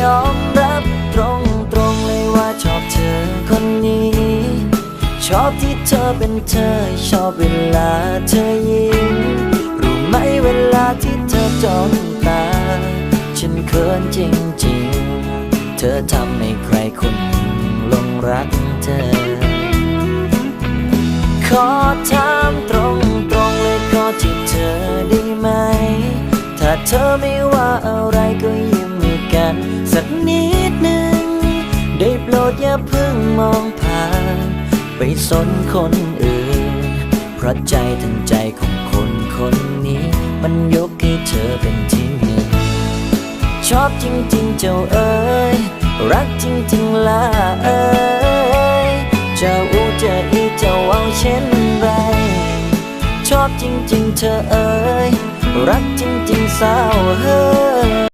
ยอมรับตรงตรงๆเลยว่าชอบเธอคนนี้ ชอบที่เธอเป็นเธอ ชอบเวลาเธอยิ้มรู้ไหมเวลาที่เธอจ้องตา ฉันเขินจริงๆ เธอทำให้ใครคนหนึ่งลงรักเธอ ขอถามตรงตรงๆเลยขอจีบเธอได้ไหม ถ้าเธอไม่ว่าอะไร สักนิดหนึ่ง ได้โปรดอย่าเพิ่งมองผ่าน ไปสนคนอื่น เพราะใจทั้งใจของคนคนนี้ มันยกให้เธอเป็นที่หนึ่ง ชอบจริง ๆ เจ้าเอ๋ยรักจริง ๆล่ะเอ๋ยจะอูจะอีจะเอาเช่นไร ชอบจริง ๆ เธอเอ๋ยรักจริง ๆสาว